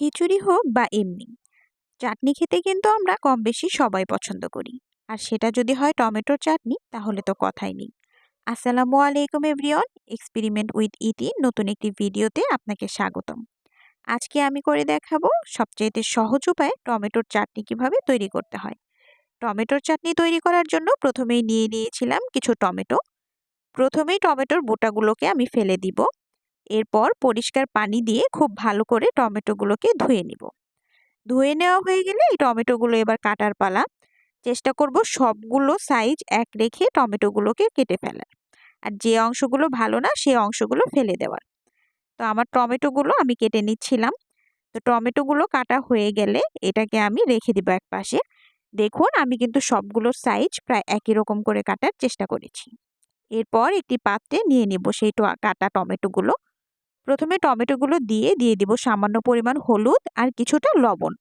খিচুড়ি হোক বা এমনি। চাটনি খেতে কিন্তু আমরা কম বেশি সবাই পছন্দ করি। আর সেটা যদি হয় টমেটোর চাটনি, তাহলে তো কথাই নেই। আসসালামু আলাইকুম এভরিওয়ান এক্সপেরিমেন্ট উইথ ইটি নতুন একটি ভিডিওতে আপনাকে স্বাগতম। আজকে আমি করে দেখাবো সবচেয়ে সহজ উপায়ে টমেটোর চাটনি কীভাবে তৈরি করতে হয়। টমেটোর চাটনি তৈরি করার জন্য প্রথমেই নিয়ে নিয়েছিলাম কিছু টমেটো। প্রথমেই টমেটোর বোটাগুলোকে আমি ফেলে দিব। এরপর পরিষ্কার পানি দিয়ে খুব ভালো করে টমেটোগুলোকে ধুয়ে নিব। ধুয়ে নেওয়া হয়ে গেলে এই টমেটোগুলো এবার কাটার পালা। চেষ্টা করব সবগুলো সাইজ এক রেখে টমেটোগুলোকে কেটে ফেলার। আর যে অংশগুলো ভালো না সেই অংশগুলো ফেলে দেওয়ার। তো আমার টমেটোগুলো আমি কেটে নিচ্ছিলাম। তো টমেটোগুলো কাটা হয়ে গেলে এটাকে আমি রেখে দিব এক পাশে। দেখুন, আমি কিন্তু সবগুলোর সাইজ প্রায় একই রকম করে কাটার চেষ্টা করেছি। এরপর একটি পাত্রে নিয়ে নেব সেই কাটা টমেটোগুলো। প্রথমে টমেটোগুলো দিয়ে দিয়ে দিব সামান্য পরিমাণ হলুদ আর কিছুটা লবণ।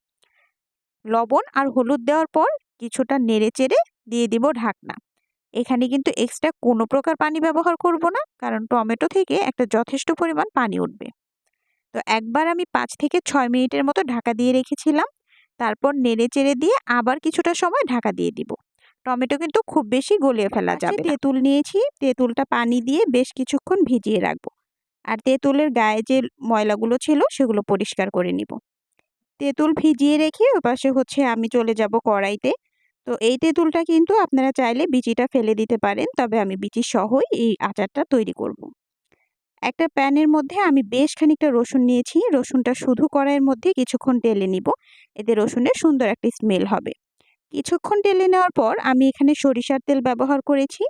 লবণ আর হলুদ দেওয়ার পর কিছুটা নেড়ে চেড়ে দিয়ে দিব ঢাকনা। এখানে কিন্তু এক্সট্রা কোনো প্রকার পানি ব্যবহার করব না কারণ টমেটো থেকে একটা যথেষ্ট পরিমাণ পানি উঠবে। তো একবার আমি পাঁচ থেকে ছয় মিনিটের মতো ঢাকা দিয়ে রেখেছিলাম। তারপর নেড়ে চেড়ে দিয়ে আবার কিছুটা সময় ঢাকা দিয়ে দিব। টমেটো কিন্তু খুব বেশি গলিয়ে ফেলা যাবে তেঁতুল নিয়েছি। তেঁতুলটা পানি দিয়ে বেশ কিছুক্ষণ ভিজিয়ে রাখব। আর তেঁতুলের গায়ে যে ময়লাগুলো ছিল, সেগুলো পরিষ্কার করে নিব। তেঁতুল ভিজিয়ে রেখে ওপাশে হচ্ছে আমি চলে যাব কড়াইতে। তো এই তেঁতুলটা কিন্তু আপনারা চাইলে বিচিটা ফেলে দিতে পারেন, তবে আমি বিচি সহই এই আচারটা তৈরি করব। একটা প্যানের মধ্যে আমি বেশ খানিকটা রসুন নিয়েছি। রসুনটা শুধু কড়াইয়ের মধ্যে কিছুক্ষণ টেলে নিব। এতে রসুনের সুন্দর একটি স্মেল হবে। কিছুক্ষণ টেলে নেওয়ার পর আমি এখানে সরিষার তেল ব্যবহার করেছি।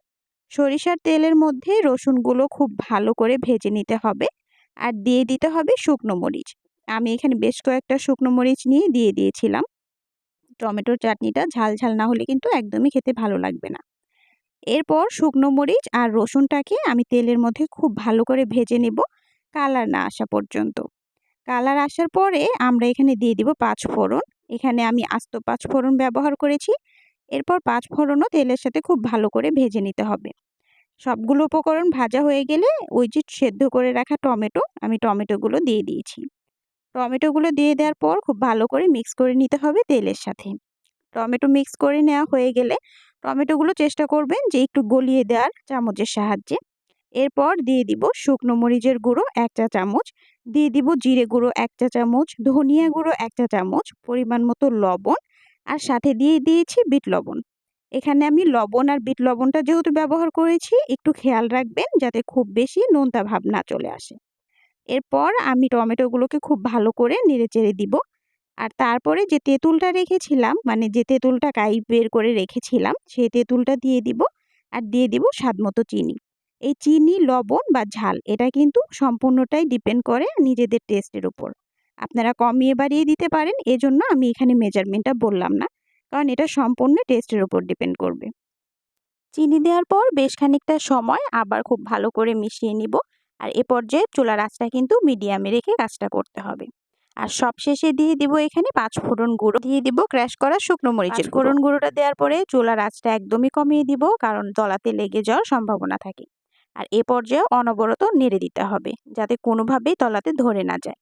সরিষার তেলের মধ্যে রসুনগুলো খুব ভালো করে ভেজে নিতে হবে আর দিয়ে দিতে হবে শুকনো মরিচ। আমি এখানে বেশ কয়েকটা শুকনো মরিচ নিয়ে দিয়ে দিয়েছিলাম। টমেটোর চাটনিটা ঝাল ঝাল না হলে কিন্তু একদমই খেতে ভালো লাগবে না। এরপর শুকনো মরিচ আর রসুনটাকে আমি তেলের মধ্যে খুব ভালো করে ভেজে নেব। কালার না আসা পর্যন্ত। কালার আসার পরে আমরা এখানে দিয়ে দিব পাঁচ ফোড়ন এখানে আমি আস্ত পাঁচ ফোড়ন ব্যবহার করেছি। এরপর পাঁচ ফোড়নও তেলের সাথে খুব ভালো করে ভেজে নিতে হবে। সবগুলো উপকরণ ভাজা হয়ে গেলে ওই যে সেদ্ধ করে রাখা টমেটো, আমি টমেটোগুলো দিয়ে দিয়েছি। টমেটোগুলো দিয়ে দেওয়ার পর খুব ভালো করে মিক্স করে নিতে হবে তেলের সাথে। টমেটো মিক্স করে নেওয়া হয়ে গেলে টমেটোগুলো চেষ্টা করবেন যে একটু গলিয়ে দেওয়ার চামচের সাহায্যে। এরপর দিয়ে দিব শুকনো মরিচের গুঁড়ো এক চা চামচ, দিয়ে দিব জিরে গুঁড়ো এক চা চামচ, ধনিয়া গুঁড়ো এক চা চামচ, পরিমাণ মতো লবণ আর সাথে দিয়ে দিয়েছি বিট লবণ। এখানে আমি লবণ আর বিট লবণটা যেহেতু ব্যবহার করেছি, একটু খেয়াল রাখবেন যাতে খুব বেশি নোনতা ভাব না চলে আসে। এরপর আমি টমেটোগুলোকে খুব ভালো করে নেড়ে চেড়ে দিব। আর তারপরে যে তেঁতুলটা রেখেছিলাম মানে যে তেঁতুলটা কাই বের করে রেখেছিলাম, সেই তেঁতুলটা দিয়ে দিব আর দিয়ে দিব স্বাদ মতো চিনি। এই চিনি, লবণ বা ঝাল, এটা কিন্তু সম্পূর্ণটাই ডিপেন্ড করে নিজেদের টেস্টের উপর। আপনারা কমিয়ে বাড়িয়ে দিতে পারেন। এজন্য আমি এখানে মেজারমেন্টটা বললাম না। কারণ এটা সম্পূর্ণ টেস্টের উপর ডিপেন্ড করবে। চিনি দেওয়ার পর বেশ খানিকটা সময় আবার খুব ভালো করে মিশিয়ে নিব। আর এ পর্যায়ে চুলার আঁচটা কিন্তু মিডিয়ামে রেখে কাজটা করতে হবে। আর সব শেষে দিয়ে দিব এখানে পাঁচ ফোড়ন গুঁড়ো। দিয়ে দিব ক্র্যাশ করা শুকনো মরিচের ফোড়ন গুঁড়োটা দেওয়ার পরে চুলার আঁচটা একদমই কমিয়ে দিব। কারণ তলাতে লেগে যাওয়ার সম্ভাবনা থাকে। আর এ পর্যায়ে অনবরত নেড়ে দিতে হবে। যাতে কোনোভাবেই তলাতে ধরে না যায়।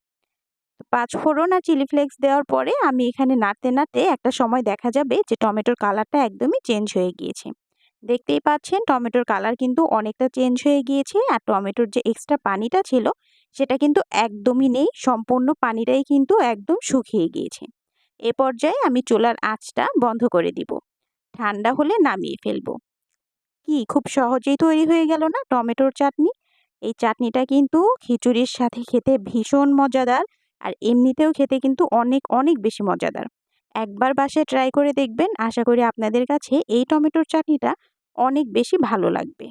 পাঁচ ফোড়ন আর চিলি ফ্লেক্স দেওয়ার পরে আমি এখানে নাড়তে নাড়তে একটা সময় দেখা যাবে যে টমেটোর কালারটা একদমই চেঞ্জ হয়ে গিয়েছে। দেখতেই পাচ্ছেন টমেটোর কালার কিন্তু অনেকটা চেঞ্জ হয়ে গিয়েছে আর টমেটোর যে এক্সট্রা পানিটা ছিল সেটা কিন্তু একদমই নেই, সম্পূর্ণ পানিটাই কিন্তু একদম শুকিয়ে গিয়েছে। এ পর্যায়ে আমি চুলার আঁচটা বন্ধ করে দিব। ঠান্ডা হলে নামিয়ে ফেলব। কি, খুব সহজেই তৈরি হয়ে গেল না টমেটোর চাটনি? এই চাটনিটা কিন্তু খিচুড়ির সাথে খেতে ভীষণ মজাদার আর এমনিতেও খেতে কিন্তু অনেক অনেক বেশি মজাদার। একবার বাসায় ট্রাই করে দেখবেন। আশা করি আপনাদের কাছে এই টমেটোর চাটনিটা অনেক বেশি ভালো লাগবে।